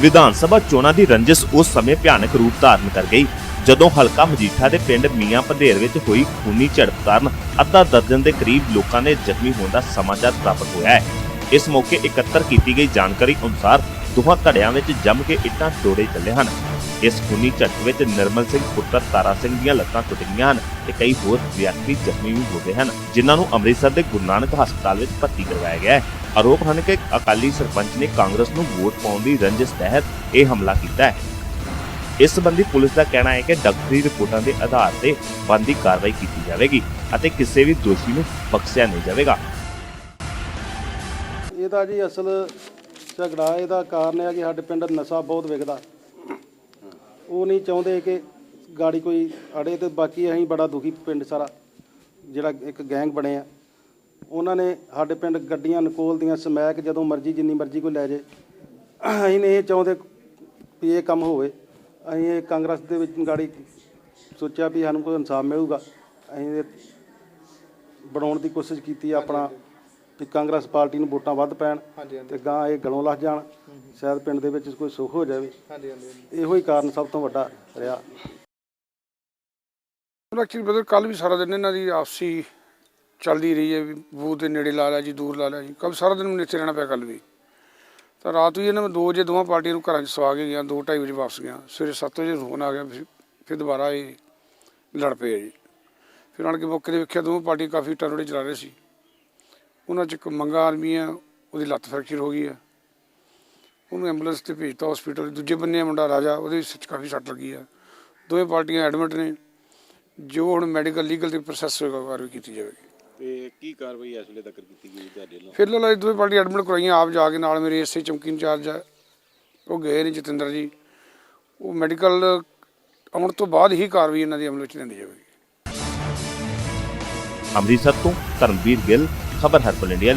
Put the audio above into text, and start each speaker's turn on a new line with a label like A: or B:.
A: ਵਿਧਾਨ ਸਭਾ ਚੋਣਾਂ ਦੀ ਰੰਜਿਸ਼ ਉਸ ਸਮੇਂ ਭਿਆਨਕ ਰੂਪ ਧਾਰਨ ਕਰ ਗਈ, ਜਦੋਂ ਹਲਕਾ ਮਜੀਠਾ ਦੇ ਪਿੰਡ ਮੀਆਂ ਪੰਧੇਰ ਵਿੱਚ ਹੋਈ ਖੂਨੀ ਝੜਪ ਕਾਰਨ ਅੱਧਾ ਦਰਜਨ ਦੇ ਕਰੀਬ ਲੋਕਾਂ ਦੇ ਜ਼ਖਮੀ ਹੋਣ ਦਾ ਸਮਾਚਾਰ ਪ੍ਰਾਪਤ ਹੋਇਆ ਹੈ। ਇਸ ਮੌਕੇ ਇਕੱਤਰ ਕੀਤੀ ਗਈ ਜਾਣਕਾਰੀ ਅਨੁਸਾਰ ਦੋਹਾਂ ਧੜਿਆਂ ਵਿੱਚ ਜੰਮ ਕੇ ਇੱਟਾਂ ਡੋੜੇ ਚੱਲੇ ਹਨ। ਇਸ ਖੂਨੀ ਝੜਪ ਵਿੱਚ ਨਿਰਮਲ ਸਿੰਘ, ਪੁੱਤਰ ਤਾਰਾ ਸਿੰਘ ਦੀਆਂ ਲੱਤਾਂ ਟੁੱਟ ਗਈਆਂ ਹਨ ਤੇ ਕਈ ਹੋਰ ਵਿਅਕਤੀ ਜ਼ਖਮੀ ਵੀ ਹੋ ਗਏ ਹਨ, ਜਿਨ੍ਹਾਂ ਨੂੰ ਅੰਮ੍ਰਿਤਸਰ ਦੇ ਗੁਰੂ ਨਾਨਕ ਹਸਪਤਾਲ ਵਿੱਚ ਭਰਤੀ ਕਰਵਾਇਆ ਗਿਆ ਹੈ। ਆਰੋਪ ਹਨ ਕਿ ਅਕਾਲੀ ਸਰਪੰਚ ਨੇ ਕਾਂਗਰਸ ਨੂੰ ਵੋਟ ਪਾਉਣ ਦੀ ਰੰਜਿਸ਼ ਤਹਿਤ ਇਹ ਹਮਲਾ ਕੀਤਾ ਹੈ। ਇਸ ਸੰਬੰਧੀ ਪੁਲਿਸ ਦਾ ਕਹਿਣਾ ਹੈ ਕਿ ਡਾਕਟਰੀ ਰਿਪੋਰਟਾਂ ਦੇ ਆਧਾਰ ਤੇ ਬਣਦੀ ਕਾਰਵਾਈ ਕੀਤੀ ਜਾਵੇਗੀ ਅਤੇ ਕਿਸੇ ਵੀ ਦੋਸ਼ੀ ਨੂੰ ਬਖਸ਼ਿਆ ਨਹੀਂ ਜਾਵੇਗਾ।
B: ਇਹਦਾ ਜੀ ਅਸਲ ਝਗੜਾ, ਇਹਦਾ ਕਾਰਨ ਹੈ ਕਿ ਸਾਡੇ ਪਿੰਡ ਨਸ਼ਾ ਬਹੁਤ ਵਿਕਦਾ। ਉਹ ਨਹੀਂ ਚਾਹੁੰਦੇ ਕਿ ਗਾੜੀ ਕੋਈ ਅੜੇ ਤੇ ਬਾਕੀ ਅਸੀਂ ਬੜਾ ਦੁਖੀ ਪਿੰਡ ਸਾਰਾ, ਜਿਹੜਾ ਇੱਕ ਗੈਂਗ ਬਣੇ ਆ। ਉਹਨਾਂ ਨੇ ਸਾਡੇ ਪਿੰਡ ਗੱਡੀਆਂ ਨਕੋਲ ਦੀਆਂ, ਸਮੈਕ ਜਦੋਂ ਮਰਜ਼ੀ, ਜਿੰਨੀ ਮਰਜ਼ੀ ਕੋਈ ਲੈ ਜੇ। ਅਸੀਂ ਨਹੀਂ ਇਹ ਚਾਹੁੰਦੇ ਵੀ ਇਹ ਕੰਮ ਹੋਵੇ। ਅਸੀਂ ਇਹ ਕਾਂਗਰਸ ਦੇ ਵਿੱਚ ਗਾੜੀ ਸੋਚਿਆ ਵੀ ਸਾਨੂੰ ਕੋਈ ਇਨਸਾਫ ਮਿਲੂਗਾ। ਅਸੀਂ ਇਹ ਬਣਾਉਣ ਦੀ ਕੋਸ਼ਿਸ਼ ਕੀਤੀ ਆਪਣਾ। ਵੀ ਕਾਂਗਰਸ ਪਾਰਟੀ ਨੂੰ ਵੋਟਾਂ ਵੱਧ ਪੈਣ ਤੇ ਗਾਂ ਇਹ ਗਲੋਂ ਲੱਗ ਜਾਣ ਸ਼ਾਇਦ ਪਿੰਡ ਦੇ ਵਿੱਚ ਕੋਈ ਸੁੱਖ ਹੋ ਜਾਵੇ। ਇਹੋ ਹੀ ਕਾਰਨ ਸਭ ਤੋਂ ਵੱਡਾ ਰਿਹਾ।
C: ਐਕਚੁਅਲੀ ਬ੍ਰਦਰ ਕੱਲ ਵੀ ਸਾਰਾ ਦਿਨ ਇਹਨਾਂ ਦੀ ਆਪਸੀ ਚੱਲਦੀ ਰਹੀ ਹੈ ਵੀ ਬੂਥ ਦੇ ਨੇੜੇ ਲਾ ਲਿਆ ਜੀ ਦੂਰ ਲਾ ਲਿਆ ਜੀ। ਕੱਲ ਸਾਰਾ ਦਿਨ ਮੈਨੂੰ ਇੱਥੇ ਰਹਿਣਾ ਪਿਆ ਕੱਲ ਵੀ। ਤਾਂ ਰਾਤ ਵੀ ਇਹਨਾਂ ਮੈਂ 2 ਵਜੇ ਦੋਵਾਂ ਪਾਰਟੀਆਂ ਨੂੰ ਘਰਾਂ 'ਚ ਸਵਾ ਕੇ ਗਿਆ 2:30 ਵਜੇ ਵਾਪਸ ਗਿਆ। ਸਵੇਰੇ 7 ਵਜੇ ਫੋਨ ਆ ਗਿਆ ਫਿਰ- ਫਿਰ ਦੁਬਾਰਾ ਇਹ ਲੜ ਪਏ ਜੀ। ਫਿਰ ਆਣ ਕੇ ਮੌਕੇ ਤੇ ਵੇਖਿਆ ਦੋਵਾਂ ਪਾਰਟੀ ਕਾਫੀ ਟਰੋੜੇ ਚਲਾ ਰਹੇ ਸੀ। ਉਹਨਾਂ 'ਚ ਇੱਕ ਮੰਗਾ ਆਦਮੀ ਆ ਉਹਦੀ ਲੱਤ ਫ੍ਰੈਕਚਰ ਹੋ ਗਈ ਆ। ਉਹਨੂੰ ਐਂਬੂਲੈਂਸ ਤੇ ਭੇਜਤਾ ਹਸਪੀਟਲ ਦੂਜੇ ਬੰਨੇ ਮੁੰਡਾ ਰਾਜਾ ਉਹਦੇ ਸਿਰ 'ਚ ਕਾਫੀ ਸੱਟ ਲੱਗੀ ਆ। ਦੋਵੇਂ ਪਾਰਟੀਆਂ ਐਡਮਿਟ ਨੇ। ਜੋ ਹੁਣ ਮੈਡੀਕਲ ਲੀਗਲ ਤੇ ਪ੍ਰੋਸੈਸ ਹੋਏਗਾ ਕਾਰਵਾਈ ਕੀਤੀ ਜਾਵੇਗੀ।
D: ਤੇ ਕੀ ਕਾਰਵਾਈ ਇਸ ਵੇਲੇ ਤੱਕ ਕੀਤੀ ਗਈ ਤੁਹਾਡੇ ਵੱਲੋਂ?
C: ਫਿਲਹਾਲ ਇਹ ਦੋਵੇਂ ਪਾਰਟੀ ਐਡਮਿਟ ਕਰਾਈਆਂ ਆਪ ਜਾ ਕੇ ਨਾਲ ਮੇਰੇ ਐਸਏ ਚਮਕੀ ਇੰਚਾਰਜ ਆ। ਉਹ ਗਏ ਨੇ ਜਤਿੰਦਰ ਜੀ। ਉਹ ਮੈਡੀਕਲ ਆਉਣ ਤੋਂ ਬਾਅਦ ਹੀ ਕਾਰਵਾਈ ਇਹਨਾਂ ਦੀ ਅਮਲ ਵਿੱਚ ਲੈਂਦੀ ਜਾਵੇਗੀ।
A: ਅੰਮ੍ਰਿਤਸਰ ਤੋਂ ਧਰਮਵੀਰ ਗਿੱਲ ਖਬਰ ਹਰਪਲ ਇੰਡੀਆ ਲਈ।